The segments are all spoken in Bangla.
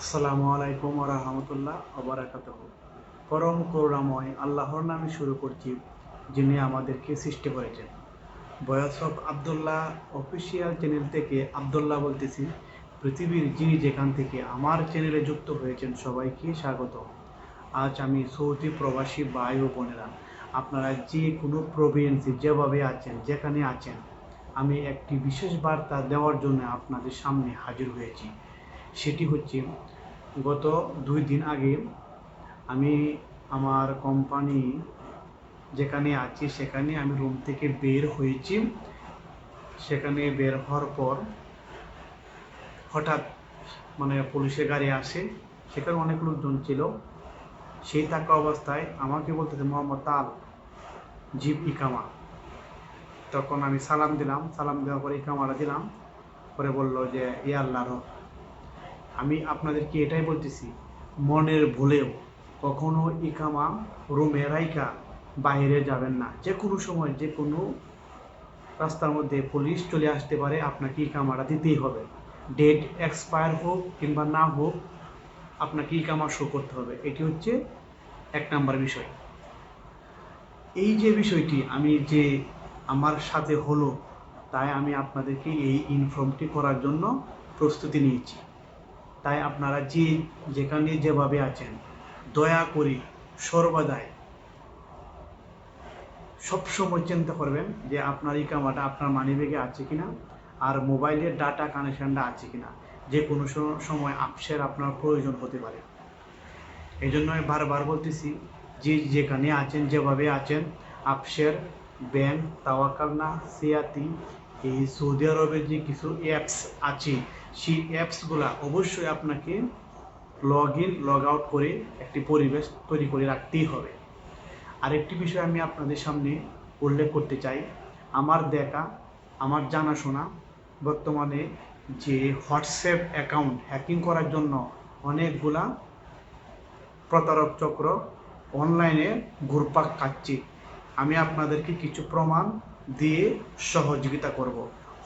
আসসালামু আলাইকুম রহমতুল্লাহ অবরাকাত পরম করুণাময় আল্লাহর নামে শুরু করছি, যিনি আমাদেরকে সৃষ্টি করেছেন। বয়স অফ আবদুল্লাহ অফিসিয়াল চ্যানেল থেকে আবদুল্লাহ বলতেছি, পৃথিবীর যিনি যেখান থেকে আমার চ্যানেলে যুক্ত হয়েছেন, সবাইকে স্বাগত। আজ আমি সৌদি প্রবাসী ভাই ও বোনেরা, আপনারা যে কোনো প্রভিন্সে যেভাবে আছেন, যেখানে আছেন, আমি একটি বিশেষ বার্তা দেওয়ার জন্য আপনাদের সামনে হাজির হয়েছি। সেটি হচ্ছে গত দুই দিন আগে আমি আমার কোম্পানি যেখানে আছি, সেখানে আমি রুম থেকে বের হয়েছি। সেখানে বের হওয়ার পর হঠাৎ মানে পুলিশের গাড়ি আসে, সেখানে অনেক লোকজন ছিল। সেই থাকা অবস্থায় আমাকে বলতেছে, মোহাম্মদ তাল, জিপ ইকামা। তখন আমি সালাম দিলাম। সালাম দেওয়ার পরে ইকামাটা দিলাম। পরে বলল যে, ই আল্লাহর আমি আপনাদেরকে এটাই বলতেছি, মনের ভুলেও কখনো ইকামা রুমে রাইকা বাইরে যাবেন না। যে কোনো সময় যে কোনো রাস্তার মধ্যে পুলিশ চলে আসতে পারে, আপনাকে ইকামাটা দিতেই হবে। ডেট এক্সপায়ার হোক কিংবা না হোক, আপনাকে ইকামা শো করতে হবে। এটি হচ্ছে এক নাম্বার বিষয়। এই যে বিষয়টি আমি যে আমার সাথে হলো, তাই আমি আপনাদেরকে এই ইনফর্মটি করার জন্য প্রস্তুতি নিয়েছি। তাই আপনারা যে যেখানে যেভাবে আছেন, দয়া করে সর্বদাই সবসময় চিন্তা করবেন যে আপনার এই কামাটা আপনার মানিব্যাগে আছে কিনা আর মোবাইলের ডাটা কানেকশনটা আছে কিনা। যে কোনো সময় আপসের আপনার প্রয়োজন হতে পারে। এই জন্য আমি বারবার বলতেছি, যে যেখানে আছেন, যেভাবে আছেন, আপসের ব্যাংক তাওয়াকালনা সিয়াতি, এই সৌদি আরবের যে কিছু অ্যাপস আছে সেই অ্যাপসগুলা অবশ্যই আপনাকে লগ ইন লগ আউট করে একটি পরিবেশ তৈরি করে রাখতেই হবে। আরেকটি বিষয় আমি আপনাদের সামনে উল্লেখ করতে চাই। আমার দেখা, আমার জানাশোনা, বর্তমানে যে হোয়াটসঅ্যাপ অ্যাকাউন্ট হ্যাকিং করার জন্য অনেকগুলা প্রতারক চক্র অনলাইনে ঘুরপাক খাচ্ছে। আমি আপনাদেরকে কিছু প্রমাণ দিয়ে সহযোগিতা করব।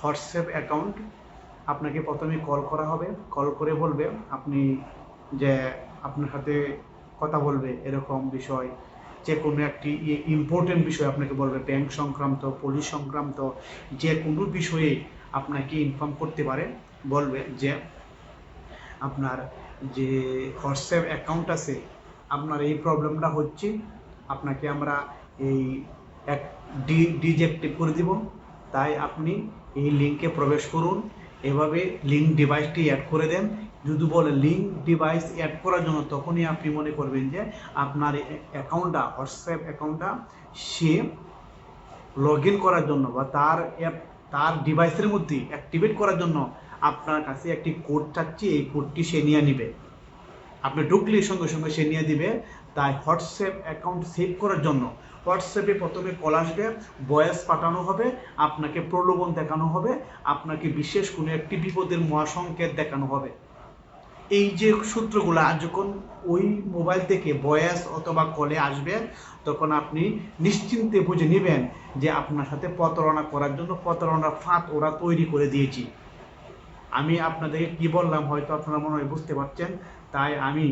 হোয়াটসঅ্যাপ অ্যাকাউন্ট আপনাকে প্রথমে কল করা হবে। কল করে বলবে, আপনি যে আপনার সাথে কথা বলবে এরকম বিষয়, যে কোনো একটি ইম্পর্টেন্ট বিষয় আপনাকে বলবে ব্যাংক সংক্রান্ত পুলিশ সংক্রান্ত, যে কোনো বিষয়ে আপনাকে ইনফর্ম করতে পারে, বলবে যে আপনার যে হোয়াটসঅ্যাপ অ্যাকাউন্ট আছে, আপনার এই প্রবলেমটা হচ্ছে, আপনাকে আমরা এই এক ডিজেক্টিভ করে দিব। তাই আপনি এই লিঙ্কে প্রবেশ করুন এভাবে লিঙ্ক ডিভাইসটি অ্যাড করে দেন। যদি বলে লিঙ্ক ডিভাইস অ্যাড করার জন্য, তখনই আপনি মনে করবেন যে আপনার অ্যাকাউন্টটা হোয়াটসঅ্যাপ অ্যাকাউন্টটা সে লগ ইন করার জন্য বা তার অ্যাপ তার ডিভাইসের মধ্যে অ্যাক্টিভেট করার জন্য আপনার কাছে একটি কোড চাচ্ছে এই কোডটি সে নিয়ে নিবে। আপনি ঢুকলে সঙ্গে সঙ্গে সে নিয়ে দিবে। তাই হোয়াটসঅ্যাপ অ্যাকাউন্ট সেভ করার জন্য হোয়াটসঅ্যাপে প্রথমে কল আসবে, ভয়েস পাঠানো হবে, আপনাকে প্রলোভন দেখানো হবে, আপনাকে বিশেষ কোনো একটি বিপদের মহাসংকেত দেখানো হবে। এই যে সূত্রগুলো আজ যখন ওই মোবাইল থেকে ভয়েস অথবা কলে আসবে, তখন আপনি নিশ্চিন্তে বুঝে নেবেন যে আপনার সাথে প্রতারণা করার জন্য প্রতারণার ফাঁদ ওরা তৈরি করে দিয়েছি। আমি আপনাদেরকে কি বললাম হয়তো আপনারা মনে হয় বুঝতে পারছেন, তাই আমি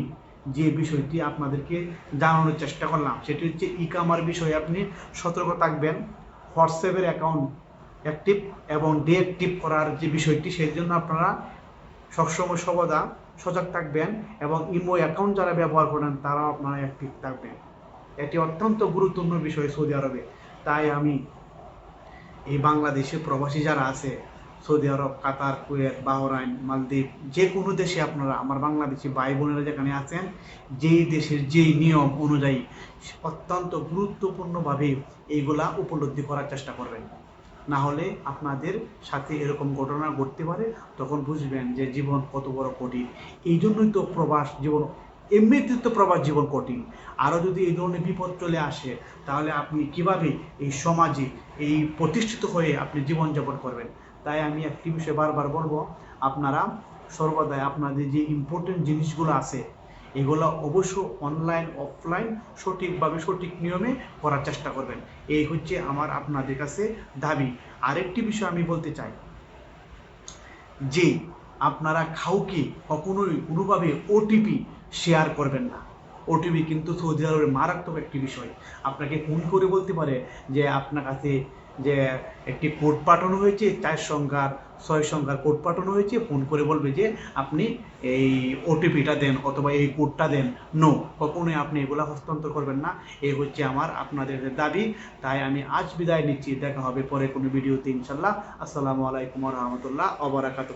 যে বিষয়টি আপনাদেরকে জানানোর চেষ্টা করলাম, সেটি হচ্ছে ই কামার বিষয়ে আপনি সতর্ক থাকবেন হোয়াটসঅ্যাপের অ্যাকাউন্ট অ্যাক্টিভ এবং ডিঅ্যাক্টিভ করার যে বিষয়টি, সেই জন্য আপনারা সবসময় সর্বদা সজাগ থাকবেন এবং ইমো অ্যাকাউন্ট যারা ব্যবহার করেন, তারাও আপনারা অ্যাক্টিভ থাকবেন। এটি অত্যন্ত গুরুত্বপূর্ণ বিষয় সৌদি আরবে, তাই আমি এই বাংলাদেশে প্রবাসী যারা আছে Saudi Arab, Qatar, Kuwait, Bahrain, মালদ্বীপ যে কোনো দেশে আপনারা, আমার বাংলাদেশি ভাই বোনেরা যেখানে আছেন, যেই দেশের যেই নিয়ম অনুযায়ী অত্যন্ত গুরুত্বপূর্ণভাবে এইগুলা উপলব্ধি করার চেষ্টা করবেন। না হলে আপনাদের সাথে এরকম ঘটনা ঘটতে পারে, তখন বুঝবেন যে জীবন কত বড় কঠিন। এই জন্যই তো প্রবাস জীবন এমনিতে তো প্রবাস জীবন কঠিন। আরও যদি এই ধরনের বিপদ চলে আসে, তাহলে আপনি কীভাবে এই সমাজে এই প্রতিষ্ঠিত হয়ে আপনি জীবনযাপন করবেন? তাই আমি একটি বিষয় বারবার বলব, আপনারা সর্বদাই আপনাদের যে ইম্পর্টেন্ট জিনিসগুলো আছে, এগুলো অবশ্য অনলাইন অফলাইন সঠিকভাবে সঠিক নিয়মে করার চেষ্টা করবেন। এই হচ্ছে আমার আপনাদের কাছে দাবি। আরেকটি বিষয় আমি বলতে চাই, যে আপনারা কাউকে কখনোই কোনোভাবে ওটিপি শেয়ার করবেন না। ওটিপি কিন্তু সৌদি আরবের মারাত্মক একটি বিষয়। আপনাকে ফোন করে বলতে পারে যে আপনার কাছে যে একটি কোড পাঠানো হয়েছে, চার সংখ্যার, ছয় সংখ্যার কোড পাঠানো হয়েছে, ফোন করে বলবে যে আপনি এই ওটিপিটা দেন অথবা এই কোডটা দেন। নো কখনোই আপনি এগুলো হস্তান্তর করবেন না। এই হচ্ছে আমার, আপনাদের দাবি। তাই আমি আজ বিদায় নিচ্ছি। দেখা হবে পরে কোনো ভিডিওতে ইনশাল্লাহ। আসসালামু আলাইকুম রহমতুল্লাহ অবরাকাত